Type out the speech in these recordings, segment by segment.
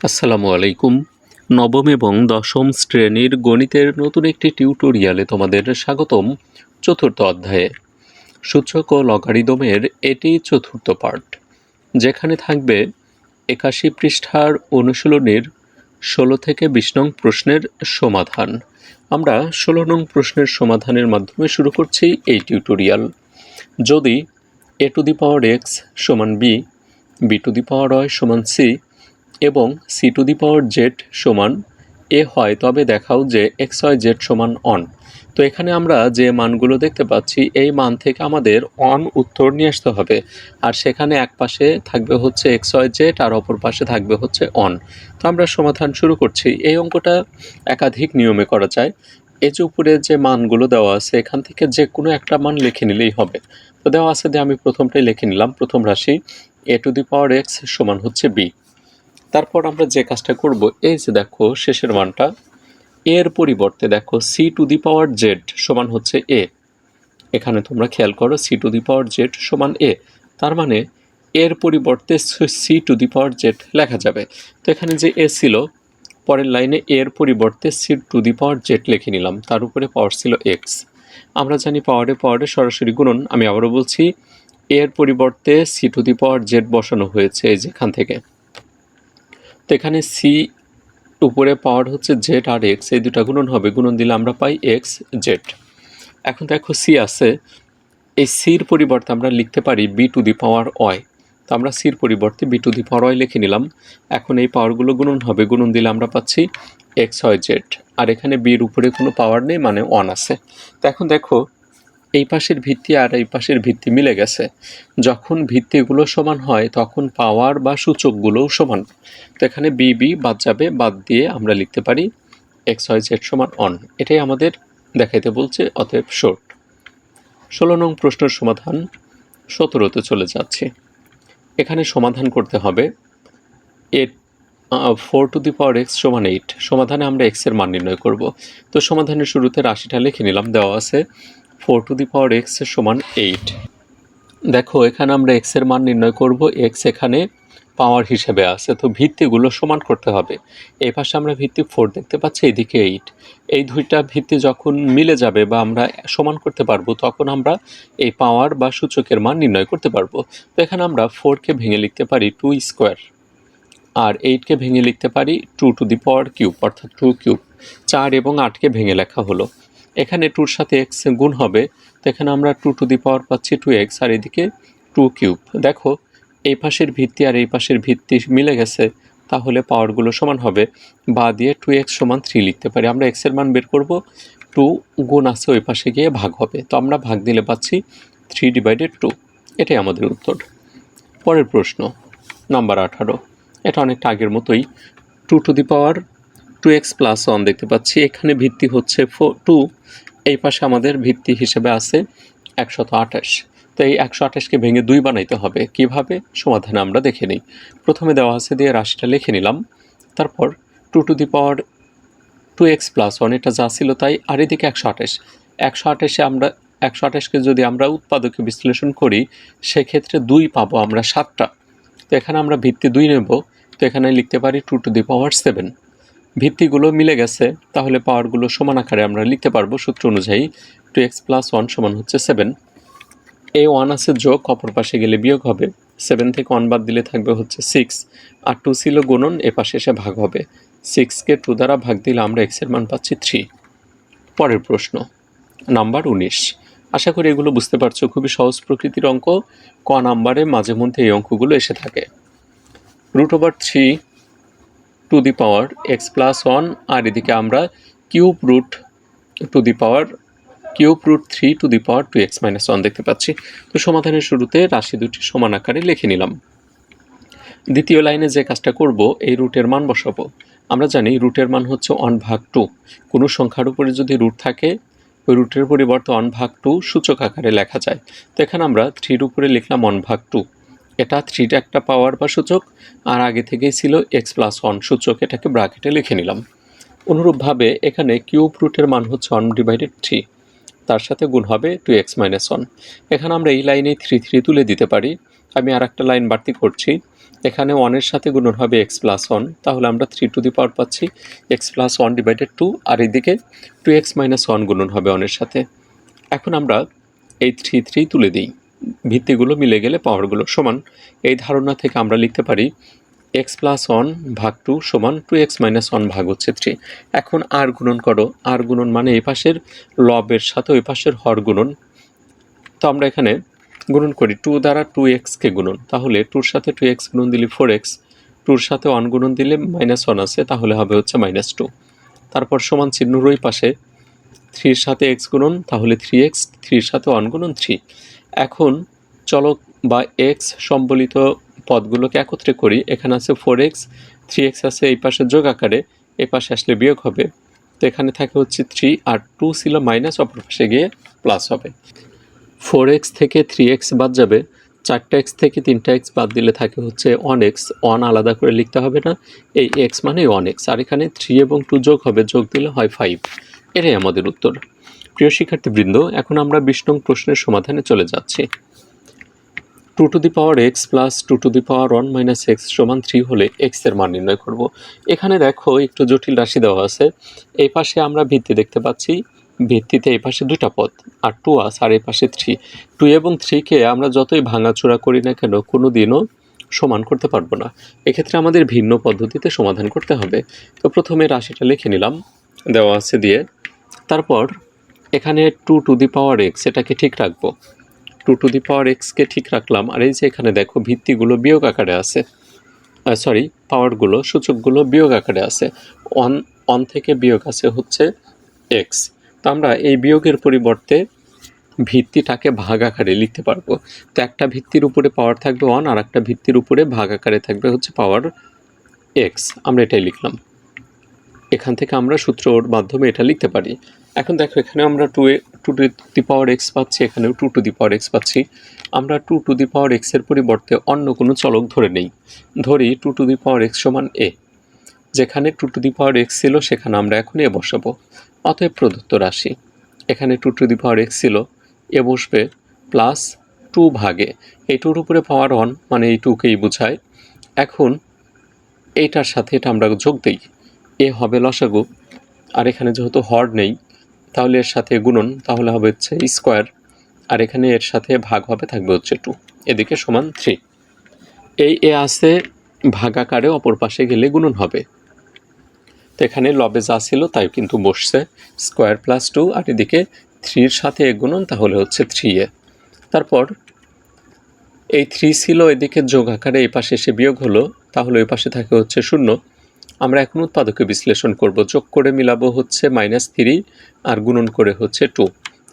আসসালামু আলাইকুম। নবম এবং দশম শ্রেণির গণিতের নতুন একটি টিউটোরিয়ালে তোমাদের স্বাগতম চতুর্থ অধ্যায়ে। সূচক ও লগারিদমের এটি চতুর্থ পার্ট যেখানে থাকবে একাশি পৃষ্ঠার অনুশীলনের ষোলো থেকে বিশ নং প্রশ্নের সমাধান। আমরা ষোলো নং প্রশ্নের সমাধানের মাধ্যমে শুরু করছি এই টিউটোরিয়াল। যদি A to the power X সমান B B to the power Y সমান সি এবং C to the power Z সমান এ হয়, তবে দেখাও যে এক্স ওয়াই জেড সমান অন তো এখানে আমরা যে মানগুলো দেখতে পাচ্ছি, এই মান থেকে আমাদের অন উত্তর নিয়ে আসতে হবে। আর সেখানে এক পাশে থাকবে হচ্ছে এক্স ওয়াই জেড আর অপর পাশে থাকবে হচ্ছে অন তো আমরা সমাধান শুরু করছি। এই অঙ্কটা একাধিক নিয়মে করা যায়। এই যে উপরে যে মানগুলো দেওয়া আছে, এখান থেকে যে কোনো একটা মান লিখে নিলেই হবে। তো দেওয়া আছে যে আমি প্রথমটাই লিখে নিলাম, প্রথম রাশি এ টু দি পাওয়ার এক্স সমান হচ্ছে বি তারপর আমরা যে কাজটা করব, এই যে দেখো শেষের মানটা, এর পরিবর্তে দেখো C to the power Z সমান হচ্ছে এ এখানে তোমরা খেয়াল করো C to the power Z সমান এ তার মানে এর পরিবর্তে C to the power Z লেখা যাবে। তো এখানে যে এ ছিল, পরের লাইনে এর পরিবর্তে C to the power Z লিখে নিলাম, তার উপরে পাওয়ার ছিল এক্স আমরা জানি পাওয়ারে পাওয়ারে সরাসরি গুণন, আমি আবারও বলছি, এর পরিবর্তে C to the power Z বসানো হয়েছে এই যেখান থেকে। তো এখানে সি উপরে পাওয়ার হচ্ছে জেড আর এক্স এই দুটা গুণন হবে। গুণন দিলে আমরা পাই এক্স জেড এখন দেখো সি আছে। এই সির পরিবর্তে আমরা লিখতে পারি B to the power Y তো আমরা সির পরিবর্তে B to the power Y লিখে নিলাম। এখন এই পাওয়ারগুলো গুণন হবে। গুণন দিলে আমরা পাচ্ছি এক্স ওয়াই জেড আর এখানে বির উপরে কোনো পাওয়ার নেই মানে ওয়ান আছে। তো এখন দেখো এই পাশের ভিত্তি আর এই পাশের ভিত্তি মিলে গেছে। যখন ভিত্তিগুলো সমান হয়, তখন পাওয়ার বা সূচকগুলোও সমান। তো এখানে বি বি বাদ যাবে, বাদ দিয়ে আমরা লিখতে পারি এক্স ওয়াই জেড সমান অন এটাই আমাদের দেখাইতে বলছে অতএব শর্ট ষোলো নং প্রশ্নের সমাধান সতেরোতে চলে যাচ্ছে। এখানে সমাধান করতে হবে। Eight four to the power x সমান এইট সমাধানে আমরা এক্সের মান নির্ণয় করব। তো সমাধানের শুরুতে রাশিটা লিখে নিলাম, দেওয়া আছে four to the power x সমান এইট। দেখো, এখানে আমরা এক্সের মান নির্ণয় করব, এক্স এখানে পাওয়ার হিসেবে আছে, তো ভিত্তিগুলো সমান করতে হবে। এই পাশে আমরা ভিত্তি ফোর দেখতে পাচ্ছি, এইদিকে এইট। এই দুইটা ভিত্তি যখন মিলে যাবে বা আমরা সমান করতে পারব, তখন আমরা এই পাওয়ার বা সূচকের মান নির্ণয় করতে পারব। তো এখানে আমরা ফোরকে ভেঙে লিখতে পারি টু স্কোয়ার, আর এইটকে ভেঙে লিখতে পারি two to the power cube, অর্থাৎ টু কিউব। চার এবং আটকে ভেঙে লেখা হলো। এখানে টুর সাথে এক্স গুণ হবে, তো এখানে আমরা টু টু দি পাওয়ার পাচ্ছি টু এক্স, আর এদিকে টু কিউব। দেখো, এই পাশের ভিত্তি আর এই পাশের ভিত্তি মিলে গেছে, তাহলে পাওয়ারগুলো সমান হবে। বা দিয়ে টু এক্স সমান থ্রি লিখতে পারি। আমরা এক্সের মান বের করব, টু গুণ আছে ওই পাশে গিয়ে ভাগ হবে। তো আমরা ভাগ দিলে পাচ্ছি থ্রি ডিভাইডেড টু। এটাই আমাদের উত্তর। পরের প্রশ্ন, নাম্বার আঠারো। এটা অনেকটা আগের মতোই। Two to the power two x plus one দেখতে পাচ্ছি। এখানে ভিত্তি হচ্ছে ফো টু এই পাশে আমাদের ভিত্তি হিসেবে আছে একশত আঠাশ। তো এই একশো আঠাশকে ভেঙে দুই বানাইতে হবে। কীভাবে? সমাধানে আমরা দেখে নিই। প্রথমে দেওয়া আছে দিয়ে রাশিটা লিখে নিলাম। তারপর two to the power two x plus one এটা যা ছিল তাই। আর এদিকে একশো আঠাশ। একশো আঠাশে আমরা একশো আঠাশকে যদি আমরা উৎপাদকে বিশ্লেষণ করি, সেক্ষেত্রে দুই পাবো আমরা সাতটা। তো এখানে আমরা ভিত্তি দুই নেব। তো এখানে লিখতে পারি two to the power seven ভিত্তিগুলো মিলে গেছে, তাহলে পাওয়ারগুলো সমান আকারে আমরা লিখতে পারব। সূত্র অনুযায়ী টু এক্স প্লাস ওয়ান সমান হচ্ছে সেভেন। এই ওয়ান আছে যোগ, অপর পাশে গেলে বিয়োগ হবে। সেভেন থেকে ওয়ান বাদ দিলে থাকবে হচ্ছে সিক্স। আর টু ছিল গুণন, এ পাশে এসে ভাগ হবে। সিক্সকে টু দ্বারা ভাগ দিলে আমরা এক্সের মান পাচ্ছি থ্রি। পরের প্রশ্ন, নাম্বার উনিশ। আশা করি এগুলো বুঝতে পারছ। খুবই সহজ প্রকৃতির অঙ্ক। ক নাম্বারে মাঝে মধ্যে এই অঙ্কগুলো এসে থাকে। Root over three to the power x plus one, আর এদিকে আমরা cube root to the power, cube root three to the power two x minus one দেখতে পাচ্ছি। তো সমাধানের শুরুতে রাশি দুটি সমান আকারে লিখে নিলাম। দ্বিতীয় লাইনে যে কাজটা করব, এই রুটের মান বসাবো। আমরা জানি রুটের মান হচ্ছে ওয়ান ভাগ টু। কোনো সংখ্যার উপরে যদি রুট থাকে, ওই রুটের পরিবর্তে ওয়ান ভাগ টু সূচক আকারে লেখা যায়। তো এখানে আমরা থ্রির উপরে লিখলাম ওয়ান ভাগ টু। এটা থ্রিটা একটা পাওয়ার বা সূচক, আর আগে থেকেই ছিল এক্স প্লাস ওয়ান সূচক, এটাকে ব্রাকেটে লিখে নিলাম। অনুরূপভাবে এখানে কিউব রুটের মান হচ্ছে ওয়ান ডিভাইডেড থ্রি তার সাথে গুণ হবে টু এক্স মাইনাস ওয়ান এখানে আমরা এই লাইনে থ্রি থ্রি তুলে দিতে পারি। আমি আর একটা লাইন বাড়তি করছি। এখানে ওয়ানের সাথে গুণন হবে এক্স প্লাস ওয়ান তাহলে আমরা থ্রি টু দি পাওয়ার পাচ্ছি। X plus one divided two আর এইদিকে টু এক্স মাইনাস ওয়ান গুণন হবে ওয়ানের সাথে। এখন আমরা এই থ্রি থ্রি তুলে দিই। ভিত্তিগুলো মিলে গেলে পাওয়ারগুলো সমান। এই ধারণা থেকে আমরা লিখতে পারি এক্স প্লাস ওয়ান ভাগ টু সমান টু এক্স মাইনাস ওয়ান ভাগ হচ্ছে থ্রি এখন আর গুণন করো। আর গুণন মানে এই পাশের লবের সাথে ওই পাশের হর গুণন। তো আমরা এখানে গুণন করি টু দ্বারা টু এক্সকে গুণন। তাহলে টুর সাথে টু এক্স গুণন দিলে ফোর এক্স টুর সাথে ওয়ান গুণন দিলে মাইনাস ওয়ান আছে, তাহলে হবে হচ্ছে মাইনাস টু তারপর সমান চিহ্ন ওই পাশে থ্রির সাথে এক্স গুণন, তাহলে থ্রি এক্স থ্রির সাথে ওয়ান গুণন থ্রি এখন চলক বা এক্স সম্বলিত পদগুলোকে একত্রে করি। এখানে আছে ফোর এক্স থ্রি এক্স আছে এই পাশে যোগ আকারে এই পাশে আসলে বিয়োগ হবে। তো এখানে থাকে হচ্ছে থ্রি আর টু ছিল মাইনাস অপর পাশে গিয়ে প্লাস হবে। ফোর এক্স থেকে থ্রি এক্স বাদ যাবে। চারটা এক্স থেকে তিনটা এক্স বাদ দিলে থাকে হচ্ছে ওয়ান এক্স ওয়ান আলাদা করে লিখতে হবে না। এই এক্স মানে ওয়ান এক্স আর এখানে থ্রি এবং টু যোগ হবে, যোগ দিলে হয় ফাইভ এটাই আমাদের উত্তর। প্রিয় শিক্ষার্থীবৃন্দ, এখন আমরা বিশ নং প্রশ্নের সমাধানে চলে যাচ্ছি। Two to the power x plus two to the power one minus x সমান থ্রি হলে এক্সের মান নির্ণয় করব। এখানে দেখো একটু জটিল রাশি দেওয়া আছে। এই পাশে আমরা ভিত্তি দেখতে পাচ্ছি। ভিত্তিতে এই পাশে দুটা পদ, আর টু আস, আর এই পাশে থ্রি। টু এবং থ্রিকে আমরা যতই ভাঙাচোরা করি না কেন কোনো দিনও সমান করতে পারব না। এক্ষেত্রে আমাদের ভিন্ন পদ্ধতিতে সমাধান করতে হবে। তো প্রথমে রাশিটা লিখে নিলাম, দেওয়া আছে দিয়ে। তারপর এখানে two to the power x এটাকে ঠিক রাখব। টু টু দি পাওয়ার এক্সকে ঠিক রাখলাম, আর এই যে এখানে দেখো ভিত্তিগুলো বিয়োগ আকারে আছে। সরি পাওয়ারগুলো সূচকগুলো বিয়োগ আকারে আছে। অন অন থেকে বিয়োগ আছে হচ্ছে এক্স তো আমরা এই বিয়োগের পরিবর্তে ভিত্তিটাকে ভাগ আকারে লিখতে পারব। তো একটা ভিত্তির উপরে পাওয়ার থাকবে ওয়ান আর একটা ভিত্তির উপরে ভাগ আকারে থাকবে হচ্ছে পাওয়ার এক্স আমরা এটাই লিখলাম। এখান থেকে আমরা সূত্রর মাধ্যমে এটা লিখতে পারি। এখন দেখো এখানে আমরা two two to the power x পাচ্ছি, এখানেও two to the power x পাচ্ছি। আমরা টু টু দি পাওয়ার এক্সের পরিবর্তে অন্য কোনো চলক ধরে নেই। ধরি two to the power x সমান এ যেখানে two to the power x ছিল, সেখানে আমরা এখন এ বসাবো। অতএব প্রদত্ত রাশি। এখানে two to the power x ছিল, এ বসবে প্লাস টু ভাগে। এই টুর উপরে পাওয়ার অন মানে এই টুকেই বোঝায়। এখন এইটার সাথে এটা আমরা যোগ দিই। এ হবে লসাগু। আর এখানে যেহেতু হর নেই তাহলে এর সাথে গুণন তাহলে হবে হচ্ছে স্কোয়ার। আর এখানে এর সাথে ভাগ হবে, থাকবে হচ্ছে টু এদিকে সমান থ্রি এই এ আছে ভাগাকারে অপর পাশে গেলে গুণন হবে। তো এখানে লবে যা ছিল তাই কিন্তু বসছে। স্কোয়ার প্লাস টু আর এদিকে থ্রির সাথে এ গুণন তাহলে হচ্ছে থ্রি এ তারপর এই থ্রি ছিল এদিকে যোগ আকারে এই পাশে এসে বিয়োগ হলো, তাহলে ওই পাশে থাকে হচ্ছে শূন্য। আমরা এখন উৎপাদকে বিশ্লেষণ করব। যোগ করে মিলাবো হচ্ছে মাইনাস থ্রি আর গুণন করে হচ্ছে টু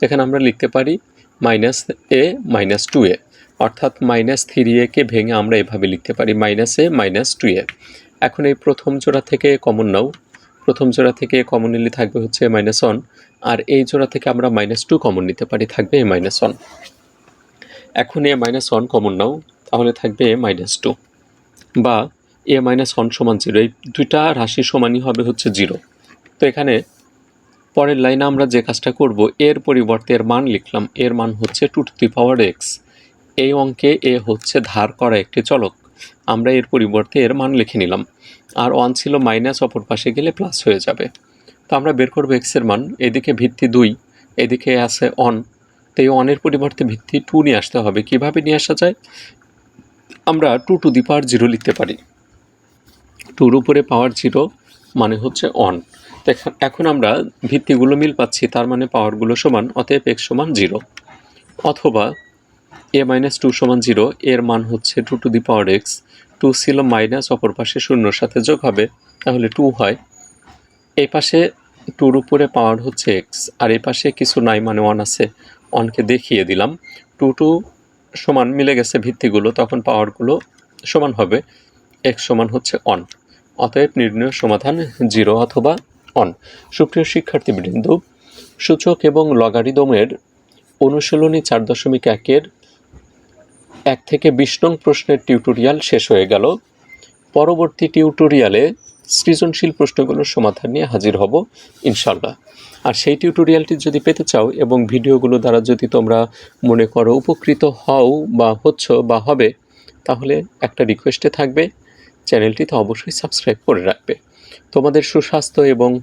এখানে আমরা লিখতে পারি minus a minus two a অর্থাৎ মাইনাস থ্রি একে ভেঙে আমরা এভাবে লিখতে পারি minus a minus two a এখন এই প্রথম জোড়া থেকে কমন নাও। প্রথম জোড়া থেকে কমন নিলে থাকবে হচ্ছে মাইনাস ওয়ান আর এই জোড়া থেকে আমরা মাইনাস টু কমন নিতে পারি, থাকবে এ মাইনাস ওয়ান এখন a minus one common now, তাহলে থাকবে এ মাইনাস টু বা এ মাইনাস ওয়ান সমান জিরো। এই দুইটা রাশি সমানই হবে হচ্ছে জিরো। তো এখানে পরের লাইনে আমরা যে কাজটা করব, এর পরিবর্তে এর মান লিখলাম। এর মান হচ্ছে two to the power x. এই অঙ্কে এ হচ্ছে ধার করা একটি চলক। আমরা এর পরিবর্তে এর মান লিখে নিলাম। আর ওয়ান ছিল মাইনাস, অপর পাশে গেলে প্লাস হয়ে যাবে। তো আমরা বের করব এক্সের মান। এদিকে ভিত্তি দুই, এদিকে আছে অন তো এই অনের পরিবর্তে ভিত্তি টু নিয়ে আসতে হবে। কীভাবে নিয়ে আসা যায়? আমরা two to the power zero লিখতে পারি। টুর উপরে পাওয়ার জিরো মানে হচ্ছে অন এখন আমরা ভিত্তিগুলো মিল পাচ্ছি, তার মানে পাওয়ারগুলো সমান, অতএব এক্স সমান জিরো অথবা এ মাইনাস টু সমান জিরো এর মান হচ্ছে two to the power x two ছিল মাইনাস অপর পাশে শূন্যর সাথে যোগ হবে, তাহলে টু হয়। এই পাশে টুর উপরে পাওয়ার হচ্ছে এক্স আর এই পাশে কিছু নাই মানে ওয়ান আছে। অনকে দেখিয়ে দিলাম। টু টু সমান মিলে গেছে ভিত্তিগুলো, তখন পাওয়ারগুলো সমান হবে। এক্স সমান হচ্ছে অন অতএব নির্ণয় সমাধান জিরো অথবা অন সুপ্রিয় শিক্ষার্থীবৃন্দ, সূচক এবং লগারিদমের অনুশীলনী চার দশমিক একের এক থেকে বিশ নং প্রশ্নের টিউটোরিয়াল শেষ হয়ে গেল। পরবর্তী টিউটোরিয়ালে সৃজনশীল প্রশ্নগুলোর সমাধান নিয়ে হাজির হব ইনশাল্লাহ আর সেই টিউটোরিয়ালটি যদি পেতে চাও এবং ভিডিওগুলো দ্বারা যদি তোমরা মনে করো উপকৃত হও বা হচ্ছ বা হবে, তাহলে একটা রিকোয়েস্টে থাকবে। চ্যানেলটি তো অবশ্যই সাবস্ক্রাইব করে রাখবে। তোমাদের সুস্বাস্থ্য এবং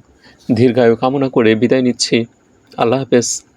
দীর্ঘায়ু কামনা করে বিদায় নিচ্ছি। আল্লাহ হাফেজ।